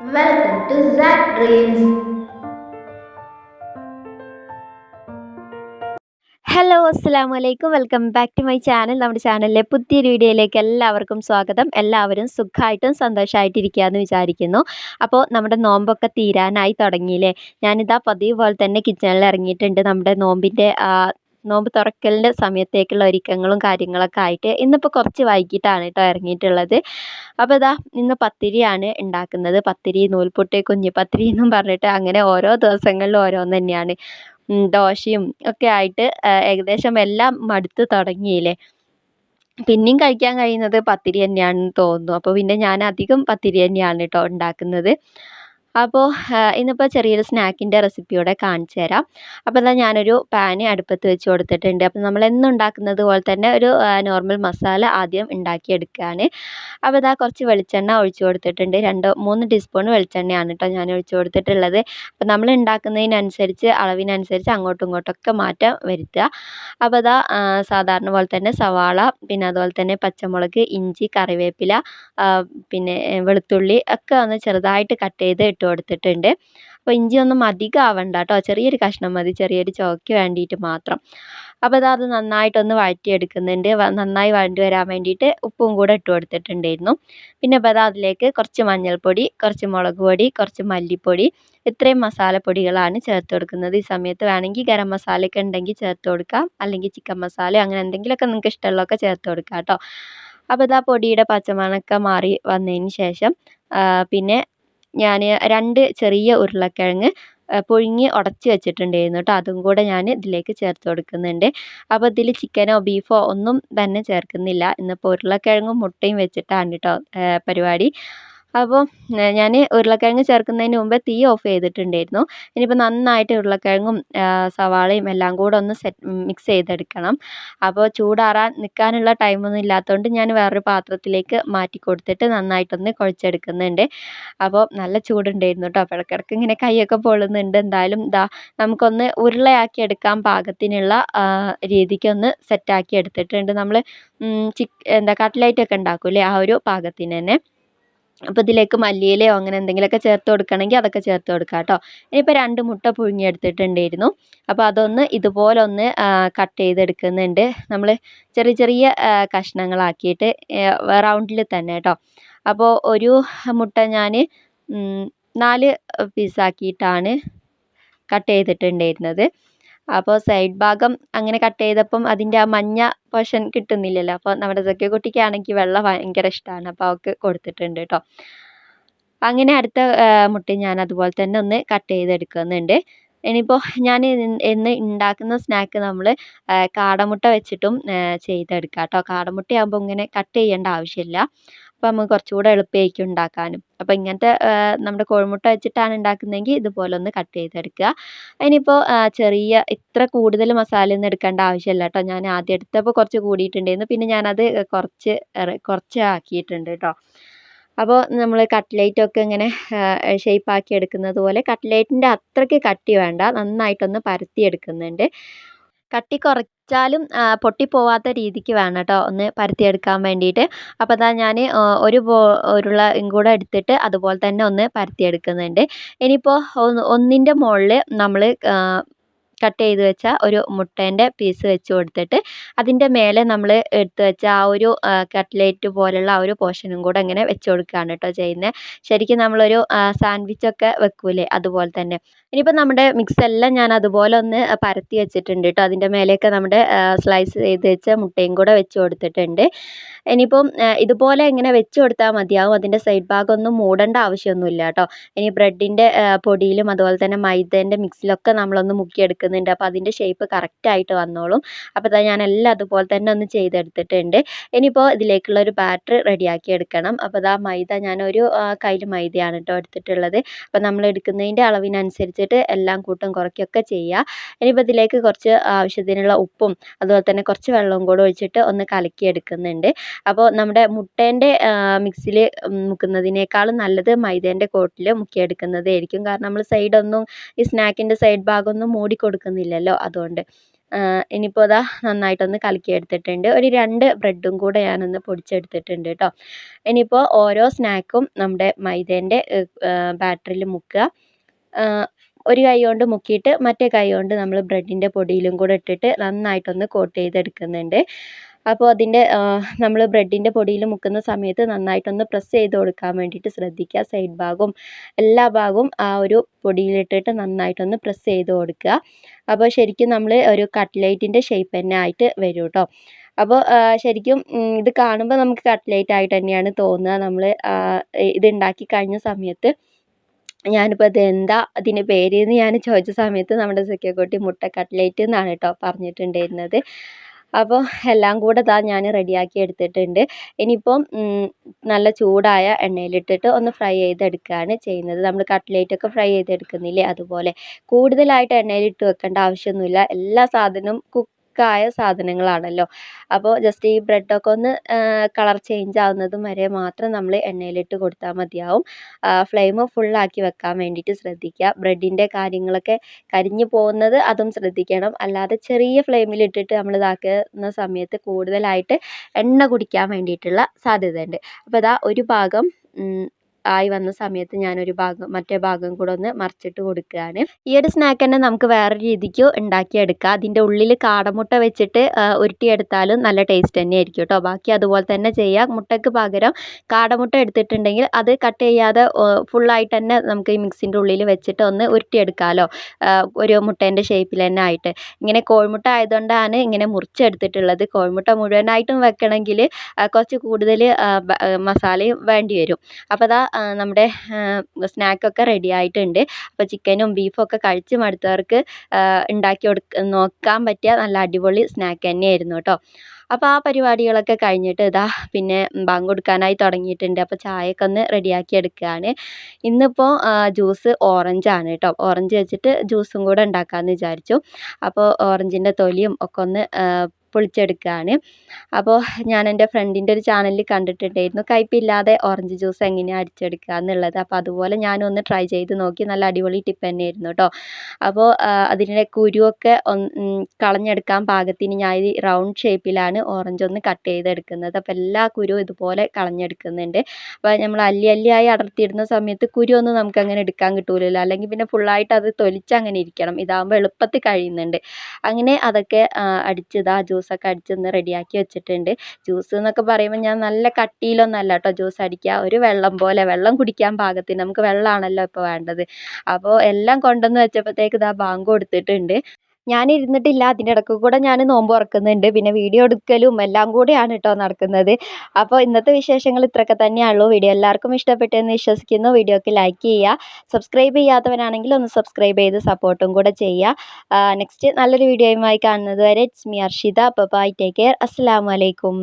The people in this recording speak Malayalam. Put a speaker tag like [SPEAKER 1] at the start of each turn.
[SPEAKER 1] Welcome to Zach Dreams.
[SPEAKER 2] Hello അസ്സാം വലൈക്കും welcome back to my channel നമ്മുടെ ചാനലിലെ പുതിയൊരു വീഡിയോയിലേക്ക് എല്ലാവർക്കും സ്വാഗതം. എല്ലാവരും സുഖമായിട്ടും സന്തോഷമായിട്ടിരിക്കുക എന്ന് വിചാരിക്കുന്നു. അപ്പോൾ നമ്മുടെ നോമ്പൊക്കെ തീരാനായി തുടങ്ങിയില്ലേ? ഞാനിതാ പതിവ് പോലെ തന്നെ കിച്ചണിൽ ഇറങ്ങിയിട്ടുണ്ട്. നമ്മുടെ നോമ്പിന്റെ നോമ്പ് തുറക്കലിന്റെ സമയത്തേക്കുള്ള ഒരുക്കങ്ങളും കാര്യങ്ങളൊക്കെ ആയിട്ട് ഇന്നിപ്പോൾ കുറച്ച് വൈകിട്ടാണ് കേട്ടോ ഇറങ്ങിയിട്ടുള്ളത്. അപ്പോൾ ഇതാ ഇന്ന് പത്തിരിയാണ് ഉണ്ടാക്കുന്നത്. പത്തിരി നൂൽപുട്ട് കുഞ്ഞിപ്പത്തിരി എന്നും പറഞ്ഞിട്ട് അങ്ങനെ ഓരോ ദിവസങ്ങളിലും ഓരോന്ന് തന്നെയാണ്. ദോശയും ഒക്കെ ആയിട്ട് ഏകദേശം എല്ലാം മടുത്ത് തുടങ്ങിയില്ലേ? പിന്നെയും കഴിക്കാൻ കഴിയുന്നത് പത്തിരി തന്നെയാണെന്ന് തോന്നുന്നു. അപ്പോൾ പിന്നെ ഞാൻ അധികം പത്തിരി തന്നെയാണ് കേട്ടോ ഉണ്ടാക്കുന്നത്. അപ്പോൾ ഇന്നിപ്പോൾ ചെറിയൊരു സ്നാക്കിന്റെ റെസിപ്പിയോടെ കാണിച്ചു തരാം. അപ്പോൾ എന്നാൽ ഞാനൊരു പാന് അടുപ്പത്ത് വെച്ച് കൊടുത്തിട്ടുണ്ട്. അപ്പോൾ നമ്മൾ എന്നും ഉണ്ടാക്കുന്നത് പോലെ തന്നെ ഒരു നോർമൽ മസാല ആദ്യം ഉണ്ടാക്കിയെടുക്കുകയാണ്. അപ്പോൾ ഇതാ കുറച്ച് വെളിച്ചെണ്ണ ഒഴിച്ചു കൊടുത്തിട്ടുണ്ട്. രണ്ട് മൂന്ന് ടീസ്പൂൺ വെളിച്ചെണ്ണയാണ് കേട്ടോ ഞാൻ ഒഴിച്ചു കൊടുത്തിട്ടുള്ളത്. അപ്പോൾ നമ്മൾ ഉണ്ടാക്കുന്നതിനനുസരിച്ച് അളവിനനുസരിച്ച് അങ്ങോട്ടും ഇങ്ങോട്ടൊക്കെ മാറ്റം വരുത്തുക. അപ്പോൾ ഇതാ സാധാരണ പോലെ തന്നെ സവാള പിന്നെ അതുപോലെ തന്നെ പച്ചമുളക് ഇഞ്ചി കറിവേപ്പില പിന്നെ വെളുത്തുള്ളി ഒക്കെ ഒന്ന് ചെറുതായിട്ട് കട്ട് ചെയ്ത് ഇട്ട് കൊടുത്തിട്ടുണ്ട്. അപ്പോൾ ഇഞ്ചി ഒന്നും അധികം ആവണ്ട കേട്ടോ ചെറിയൊരു കഷ്ണം മതി. ചെറിയൊരു ചോക്ക് വേണ്ടിയിട്ട് മാത്രം. അപ്പോൾ ഇതാ അത് നന്നായിട്ടൊന്ന് വഴറ്റിയെടുക്കുന്നുണ്ട്. നന്നായി വഴണ്ടി വരാൻ വേണ്ടിയിട്ട് ഉപ്പും കൂടെ ഇട്ട് കൊടുത്തിട്ടുണ്ടായിരുന്നു. പിന്നെ അപ്പോൾ അതാ അതിലേക്ക് കുറച്ച് മഞ്ഞൾപ്പൊടി കുറച്ച് മുളക് പൊടി കുറച്ച് മല്ലിപ്പൊടി ഇത്രയും മസാലപ്പൊടികളാണ് ചേർത്ത് കൊടുക്കുന്നത്. ഈ സമയത്ത് വേണമെങ്കിൽ ഗരം മസാലയൊക്കെ ഉണ്ടെങ്കിൽ ചേർത്ത് കൊടുക്കാം. അല്ലെങ്കിൽ ചിക്കൻ മസാല അങ്ങനെ എന്തെങ്കിലുമൊക്കെ നിങ്ങൾക്ക് ഇഷ്ടമുള്ളതൊക്കെ ചേർത്ത് കൊടുക്കാം കേട്ടോ. അപ്പോൾ ഇതാ പൊടിയുടെ പച്ചമണമൊക്കെ മാറി വന്നതിന് ശേഷം പിന്നെ ഞാൻ രണ്ട് ചെറിയ ഉരുളക്കിഴങ്ങ് പുഴുങ്ങി ഉടച്ച് വെച്ചിട്ടുണ്ടായിരുന്നു കേട്ടോ അതും കൂടെ ഞാൻ ഇതിലേക്ക് ചേർത്ത് കൊടുക്കുന്നുണ്ട്. അപ്പോൾ ഇതിൽ ചിക്കനോ ബീഫോ ഒന്നും തന്നെ ചേർക്കുന്നില്ല. ഇന്നിപ്പോൾ ഉരുളക്കിഴങ്ങും മുട്ടയും വെച്ചിട്ടാണ് കേട്ടോ പരിപാടി. അപ്പോൾ ഞാൻ ഉരുളക്കിഴങ്ങ് ചേർക്കുന്നതിന് മുമ്പേ തീ ഓഫ് ചെയ്തിട്ടുണ്ടായിരുന്നു. ഇനിയിപ്പോൾ നന്നായിട്ട് ഉരുളക്കിഴങ്ങും സവാളയും എല്ലാം കൂടെ ഒന്ന് സെറ്റ് മിക്സ് ചെയ്തെടുക്കണം. അപ്പോൾ ചൂടാറാൻ നിൽക്കാനുള്ള ടൈമൊന്നും ഇല്ലാത്തതുകൊണ്ട് ഞാൻ വേറൊരു പാത്രത്തിലേക്ക് മാറ്റി കൊടുത്തിട്ട് നന്നായിട്ടൊന്ന് കുഴച്ചെടുക്കുന്നുണ്ട്. അപ്പോൾ നല്ല ചൂടുണ്ടായിരുന്നു കേട്ടോ അപ്പോൾ ഇടയ്ക്കിടയ്ക്ക് ഇങ്ങനെ കൈയൊക്കെ പൊള്ളുന്നുണ്ട്. എന്തായാലും ഇതാ നമുക്കൊന്ന് ഉരുളയാക്കി എടുക്കാൻ പാകത്തിനുള്ള രീതിക്കൊന്ന് സെറ്റാക്കി എടുത്തിട്ടുണ്ട്. നമ്മൾ ചിക്ക് എന്താ കട്ട്ലൈറ്റ് ഒക്കെ ഉണ്ടാക്കൂലേ ആ ഒരു പാകത്തിന് തന്നെ. അപ്പോൾ ഇതിലേക്ക് മല്ലിയിലയോ അങ്ങനെ എന്തെങ്കിലുമൊക്കെ ചേർത്ത് കൊടുക്കണമെങ്കിൽ അതൊക്കെ ചേർത്ത് കൊടുക്കാം കേട്ടോ. ഇനിയിപ്പോൾ രണ്ട് മുട്ട പുഴുങ്ങിയെടുത്തിട്ടുണ്ടായിരുന്നു. അപ്പോൾ അതൊന്ന് ഇതുപോലെ ഒന്ന് കട്ട് ചെയ്തെടുക്കുന്നുണ്ട്. നമ്മൾ ചെറിയ ചെറിയ കഷ്ണങ്ങളാക്കിയിട്ട് റൗണ്ടിൽ തന്നെ കേട്ടോ. അപ്പോൾ ഒരു മുട്ട ഞാൻ നാല് പീസാക്കിയിട്ടാണ് കട്ട് ചെയ്തിട്ടുണ്ടായിരുന്നത്. അപ്പോൾ സൈഡ് ഭാഗം അങ്ങനെ കട്ട് ചെയ്തപ്പം അതിന്റെ ആ മഞ്ഞ പോർഷൻ കിട്ടുന്നില്ലല്ലോ. അപ്പോൾ നമ്മുടെ സഖ്യ കുട്ടിക്കാണെങ്കിൽ വെള്ള ഭയങ്കര ഇഷ്ടമാണ് അപ്പോൾ അവൾക്ക് കൊടുത്തിട്ടുണ്ട് കേട്ടോ അങ്ങനെ അടുത്ത മുട്ട ഞാൻ അതുപോലെ തന്നെ ഒന്ന് കട്ട് ചെയ്തെടുക്കുന്നുണ്ട്. ഇനിയിപ്പോൾ ഞാൻ ഇന്ന് ഉണ്ടാക്കുന്ന സ്നാക്ക് നമ്മൾ കാടമുട്ട വെച്ചിട്ടും ചെയ്തെടുക്കാം കേട്ടോ കാടമുട്ടയാകുമ്പോൾ ഇങ്ങനെ കട്ട് ചെയ്യേണ്ട ആവശ്യമില്ല അപ്പോൾ നമുക്ക് കുറച്ചുകൂടെ എളുപ്പമായിരിക്കും ഉണ്ടാക്കാനും. അപ്പോൾ ഇങ്ങനത്തെ നമ്മുടെ കോഴിമുട്ട വെച്ചിട്ടാണ് ഉണ്ടാക്കുന്നതെങ്കിൽ ഇതുപോലെ ഒന്ന് കട്ട് ചെയ്തെടുക്കുക. അതിനിപ്പോൾ ചെറിയ ഇത്ര കൂടുതൽ മസാലയൊന്നും എടുക്കേണ്ട ആവശ്യമില്ല കേട്ടോ. ഞാൻ ആദ്യം എടുത്തപ്പോൾ കുറച്ച് കൂടിയിട്ടുണ്ടായിരുന്നു. പിന്നെ ഞാനത് കുറച്ച് കുറച്ച് ആക്കിയിട്ടുണ്ട് കേട്ടോ. അപ്പോൾ നമ്മൾ കട്ട്ലേറ്റ് ഒക്കെ ഇങ്ങനെ ഷേപ്പ് ആക്കി എടുക്കുന്നത് പോലെ കട്ട്ലേറ്റിന്റെ അത്രയ്ക്ക് കട്ടി വേണ്ട. നന്നായിട്ടൊന്ന് പരത്തി എടുക്കുന്നുണ്ട്. കട്ടി കുറച്ചാലും ആ, പൊട്ടിപ്പോവാത്ത രീതിക്ക് വേണം കേട്ടോ ഒന്ന് പരത്തിയെടുക്കാൻ വേണ്ടിയിട്ട്. അപ്പോൾ അതാ ഞാൻ ഒരു ബോ ഉരുള കൂടെ എടുത്തിട്ട് അതുപോലെ തന്നെ ഒന്ന് പരത്തിയെടുക്കുന്നുണ്ട്. ഇനിയിപ്പോൾ ഒന്ന് ഒന്നിന്റെ മുകളിൽ നമ്മൾ കട്ട് ചെയ്ത് വെച്ച ഒരു മുട്ടേന്റെ പീസ് വെച്ച് കൊടുത്തിട്ട് അതിന്റെ മേലെ നമ്മൾ എടുത്ത് വെച്ച ആ ഒരു കട്ട്ലേറ്റ് പോലുള്ള ആ ഒരു പോർഷനും കൂടെ ഇങ്ങനെ വെച്ച് കൊടുക്കുകയാണ് കേട്ടോ ചെയ്യുന്നത് ശരിക്കും നമ്മളൊരു സാൻഡ്വിച്ചൊക്കെ വെക്കൂലേ അതുപോലെ തന്നെ. ഇനിയിപ്പോൾ നമ്മുടെ മിക്സ് എല്ലാം ഞാൻ അതുപോലെ ഒന്ന് പരത്തി വെച്ചിട്ടുണ്ട് കേട്ടോ അതിന്റെ മേലെയൊക്കെ നമ്മുടെ സ്ലൈസ് ചെയ്ത് വെച്ച മുട്ടയും കൂടെ വെച്ച് കൊടുത്തിട്ടുണ്ട്. ഇനിയിപ്പം ഇതുപോലെ ഇങ്ങനെ വെച്ച് കൊടുത്താൽ മതിയാവും. അതിന്റെ സൈഡ് ഭാഗം ഒന്നും മൂടേണ്ട ആവശ്യമൊന്നുമില്ല കേട്ടോ. ഇനി ബ്രെഡിന്റെ പൊടിയിലും അതുപോലെ തന്നെ മൈദേന്റെ മിക്സിലൊക്കെ നമ്മളൊന്ന് മുക്കിയെടുക്കുന്നുണ്ട്. അപ്പോൾ അതിന്റെ ഷേപ്പ് കറക്റ്റായിട്ട് വന്നോളും. അപ്പോൾ തന്നെ ഞാൻ എല്ലാം അതുപോലെ തന്നെ ഒന്ന് ചെയ്തെടുത്തിട്ടുണ്ട്. ഇനിയിപ്പോൾ ഇതിലേക്കുള്ള ഒരു ബാറ്റർ റെഡിയാക്കി എടുക്കണം. അപ്പോൾ ഇതാ മൈദ ഞാനൊരു കയ്യിൽ മൈദയാണ് കേട്ടോ എടുത്തിട്ടുള്ളത്. അപ്പോൾ നമ്മൾ എടുക്കുന്നതിന്റെ അളവിനനുസരിച്ചിട്ട് എല്ലാം കൂട്ടും കുറയ്ക്കുകയൊക്കെ ചെയ്യുക ഇനിയിപ്പോൾ ഇതിലേക്ക് കുറച്ച് ആവശ്യത്തിനുള്ള ഉപ്പും അതുപോലെ തന്നെ കുറച്ച് വെള്ളവും കൂടെ ഒഴിച്ചിട്ട് ഒന്ന് കലക്കി എടുക്കുന്നുണ്ട് അപ്പോൾ നമ്മുടെ മുട്ടേന്റെ മിക്സിയിൽ മുക്കുന്നതിനേക്കാളും നല്ലത് മൈദേന്റെ കോട്ടിൽ മുക്കിയെടുക്കുന്നതായിരിക്കും. കാരണം നമ്മൾ സൈഡൊന്നും ഈ സ്നാക്കിന്റെ സൈഡ് ഭാഗമൊന്നും മൂടി കൊടുക്കുന്നില്ലല്ലോ അതുകൊണ്ട് ഇനിയിപ്പോൾ ഇതാ നന്നായിട്ടൊന്ന് കലക്കിയെടുത്തിട്ടുണ്ട്. ഒരു രണ്ട് ബ്രെഡും കൂടെ ഞാനൊന്ന് പൊടിച്ചെടുത്തിട്ടുണ്ട് കേട്ടോ ഇനിയിപ്പോൾ ഓരോ സ്നാക്കും നമ്മുടെ മൈദേന്റെ ബാറ്ററിൽ മുക്കുക. ഒരു കൈ കൊണ്ട് മുക്കിയിട്ട് മറ്റേ കൈ കൊണ്ട് നമ്മൾ ബ്രെഡിന്റെ പൊടിയിലും കൂടെ ഇട്ടിട്ട് നന്നായിട്ടൊന്ന് കോട്ട് ചെയ്തെടുക്കുന്നുണ്ട്. അപ്പോൾ അതിന്റെ നമ്മൾ ബ്രെഡിന്റെ പൊടിയിൽ മുക്കുന്ന സമയത്ത് നന്നായിട്ടൊന്ന് പ്രസ് ചെയ്ത് കൊടുക്കാൻ വേണ്ടിയിട്ട് ശ്രദ്ധിക്കുക. സൈഡ് ഭാഗവും എല്ലാ ഭാഗവും ആ ഒരു പൊടിയിലിട്ടിട്ട് നന്നായിട്ടൊന്ന് പ്രസ് ചെയ്ത് കൊടുക്കുക. അപ്പോൾ ശരിക്കും നമ്മൾ ഒരു കട്ട്ലൈറ്റിന്റെ ഷേപ്പ് തന്നെ ആയിട്ട് വരും കേട്ടോ അപ്പോൾ ശരിക്കും ഇത് കാണുമ്പോൾ നമുക്ക് കട്ട്ലേറ്റ് ആയിട്ട് തന്നെയാണ് തോന്നുക. നമ്മൾ ഇത് ഉണ്ടാക്കി കഴിഞ്ഞ സമയത്ത് ഞാനിപ്പോൾ ഇത് എന്താ അതിന്റെ പേര് എന്ന് ഞാൻ ചോദിച്ച സമയത്ത് നമ്മുടെ സുക്കിയക്കുട്ടി മുട്ട കട്ട്ലേറ്റ് എന്നാണ് കേട്ടോ പറഞ്ഞിട്ടുണ്ടായിരുന്നത്. അപ്പോൾ എല്ലാം കൂടെ ദാ ഞാൻ റെഡിയാക്കി എടുത്തിട്ടുണ്ട്. ഇനിയിപ്പം നല്ല ചൂടായ എണ്ണയിലിട്ടിട്ട് ഒന്ന് ഫ്രൈ ചെയ്തെടുക്കുകയാണ് ചെയ്യുന്നത്. നമ്മൾ കട്ട്ലേറ്റൊക്കെ ഫ്രൈ ചെയ്തെടുക്കുന്നില്ലേ അതുപോലെ. കൂടുതലായിട്ട് എണ്ണയിലിട്ട് വെക്കേണ്ട ആവശ്യമൊന്നുമില്ല. എല്ലാ സാധനവും കുക്ക് കുക്കായ സാധനങ്ങളാണല്ലോ. അപ്പോൾ ജസ്റ്റ് ഈ ബ്രെഡൊക്കെ ഒന്ന് കളർ ചേഞ്ച് ആവുന്നതും വരെ മാത്രം നമ്മൾ എണ്ണയിലിട്ട് കൊടുത്താൽ മതിയാവും. ഫ്ലെയിം ഫുള്ളാക്കി വെക്കാൻ വേണ്ടിയിട്ട് ശ്രദ്ധിക്കുക. ബ്രെഡിന്റെ കാര്യങ്ങളൊക്കെ കരിഞ്ഞു പോകുന്നത് അതും ശ്രദ്ധിക്കണം. അല്ലാതെ ചെറിയ ഫ്ലെയിമിലിട്ടിട്ട് നമ്മൾ ഇതാക്കുന്ന സമയത്ത് കൂടുതലായിട്ട് എണ്ണ കുടിക്കാൻ വേണ്ടിയിട്ടുള്ള സാധ്യതയുണ്ട്. അപ്പോൾ ഇതാ ഒരു ഭാഗം ആയി വന്ന സമയത്ത് ഞാനൊരു ഭാഗം മറ്റേ ഭാഗം കൂടെ ഒന്ന് മറിച്ചിട്ട് കൊടുക്കുകയാണ്. ഈ ഒരു സ്നാക്ക് തന്നെ നമുക്ക് വേറെ രീതിക്ക് ഉണ്ടാക്കിയെടുക്കാം. അതിന്റെ ഉള്ളിൽ കാടമുട്ട വെച്ചിട്ട് ഉരുട്ടിയെടുത്താലും നല്ല ടേസ്റ്റ് തന്നെ ആയിരിക്കും കേട്ടോ. ബാക്കി അതുപോലെ തന്നെ ചെയ്യാം. മുട്ടയ്ക്ക് പകരം കാടമുട്ട എടുത്തിട്ടുണ്ടെങ്കിൽ അത് കട്ട് ചെയ്യാതെ ഫുള്ളായിട്ട് തന്നെ നമുക്ക് ഈ മിക്സിന്റെ ഉള്ളിൽ വെച്ചിട്ട് ഒന്ന് ഉരുട്ടിയെടുക്കാമല്ലോ ഒരു മുട്ടേന്റെ ഷേപ്പിൽ തന്നെ ആയിട്ട്. ഇങ്ങനെ കോഴിമുട്ട ആയതുകൊണ്ടാണ് ഇങ്ങനെ മുറിച്ചെടുത്തിട്ടുള്ളത്. കോഴിമുട്ട മുഴുവനായിട്ടും വെക്കണമെങ്കിൽ കുറച്ച് കൂടുതൽ മസാലയും വേണ്ടി വരും. അപ്പോൾ അതാ നമ്മുടെ സ്നാക്കൊക്കെ റെഡി ആയിട്ടുണ്ട്. അപ്പോൾ ചിക്കനും ബീഫും ഒക്കെ കഴിച്ച് മടുത്തവർക്ക് ഉണ്ടാക്കി കൊടുക്ക നോക്കാൻ പറ്റിയ നല്ല അടിപൊളി സ്നാക്ക് തന്നെയായിരുന്നു കേട്ടോ. അപ്പോൾ ആ പരിപാടികളൊക്കെ കഴിഞ്ഞിട്ട് ഇതാ പിന്നെ ബാങ്ക് കൊടുക്കാനായി തുടങ്ങിയിട്ടുണ്ട്. അപ്പോൾ ചായയൊക്കെ ഒന്ന് റെഡിയാക്കി എടുക്കുകയാണ് ഇന്നിപ്പോൾ ജ്യൂസ് ഓറഞ്ചാണ് കേട്ടോ. ഓറഞ്ച് വെച്ചിട്ട് ജ്യൂസും കൂടെ ഉണ്ടാക്കാമെന്ന് വിചാരിച്ചു. അപ്പോൾ ഓറഞ്ചിന്റെ തൊലിയും ഒക്കെ ഒന്ന് പൊളിച്ചെടുക്കുകയാണ് അപ്പോൾ ഞാൻ എന്റെ ഫ്രണ്ടിന്റെ ഒരു ചാനലിൽ കണ്ടിട്ടുണ്ടായിരുന്നു. കയ്പില്ലാതെ ഓറഞ്ച് ജ്യൂസ് എങ്ങനെയാണ് അടിച്ചെടുക്കുക എന്നുള്ളത്. അപ്പോൾ അതുപോലെ ഞാനൊന്ന് ട്രൈ ചെയ്ത് നോക്കി. നല്ല അടിപൊളി ടിപ്പ് തന്നെയായിരുന്നു കേട്ടോ അപ്പോൾ അതിന്റെ കുരുവൊക്കെ കളഞ്ഞെടുക്കാൻ പാകത്തിന് ഞാൻ ഈ റൗണ്ട് ഷേപ്പിലാണ് ഓറഞ്ച് ഒന്ന് കട്ട് ചെയ്തെടുക്കുന്നത്. അപ്പോൾ എല്ലാ കുരുവും ഇതുപോലെ കളഞ്ഞെടുക്കുന്നുണ്ട്. അപ്പോൾ നമ്മൾ അല്ലി അല്ലിയായി അടർത്തിയിടുന്ന സമയത്ത് കുരു ഒന്നും നമുക്ക് അങ്ങനെ എടുക്കാൻ കിട്ടൂലല്ലോ. അല്ലെങ്കിൽ പിന്നെ ഫുള്ളായിട്ട് അത് തൊലിച്ച് അങ്ങനെ ഇരിക്കണം. ഇതാകുമ്പോൾ എളുപ്പത്തിൽ കഴിയുന്നുണ്ട്. അങ്ങനെ അതൊക്കെ അടിച്ച് ഇതാ ജ്യൂസൊക്കെ അടിച്ചൊന്ന് റെഡിയാക്കി വെച്ചിട്ടുണ്ട്. ജ്യൂസ് എന്നൊക്കെ പറയുമ്പോൾ ഞാൻ നല്ല കട്ടിയിലൊന്നും അല്ല കേട്ടോ ജ്യൂസ് അടിക്കുക ഒരു വെള്ളം പോലെ വെള്ളം കുടിക്കാൻ പാകത്തിന്. നമുക്ക് വെള്ളമാണല്ലോ ഇപ്പോൾ വേണ്ടത്. അപ്പോൾ എല്ലാം കൊണ്ടുവന്ന് വെച്ചപ്പോഴത്തേക്ക് ഇതാ ബാങ്ക് കൊടുത്തിട്ടുണ്ട്. ഞാൻ ഇരുന്നിട്ടില്ല അതിന്റെ ഇടയ്ക്ക് കൂടെ ഞാൻ നോമ്പ് തുറക്കുന്നുണ്ട്. പിന്നെ വീഡിയോ എടുക്കലും എല്ലാം കൂടെയാണ് കേട്ടോ നടക്കുന്നത്. അപ്പോൾ ഇന്നത്തെ വിശേഷങ്ങൾ ഇത്രയൊക്കെ തന്നെയുള്ളൂ വീഡിയോ എല്ലാവർക്കും ഇഷ്ടപ്പെട്ടെന്ന് വിശ്വസിക്കുന്നു. വീഡിയോക്ക് ലൈക്ക് ചെയ്യുക. സബ്സ്ക്രൈബ് ചെയ്യാത്തവരാണെങ്കിൽ ഒന്ന് സബ്സ്ക്രൈബ് ചെയ്ത് സപ്പോർട്ടും കൂടെ ചെയ്യുക. നെക്സ്റ്റ് നല്ലൊരു വീഡിയോയുമായി കാണുന്നത് വരെ ഇറ്റ്സ് മി അർഷിത. അപ്പോൾ ബൈ ടേക്ക് കെയർ അസ്സാം വലൈക്കും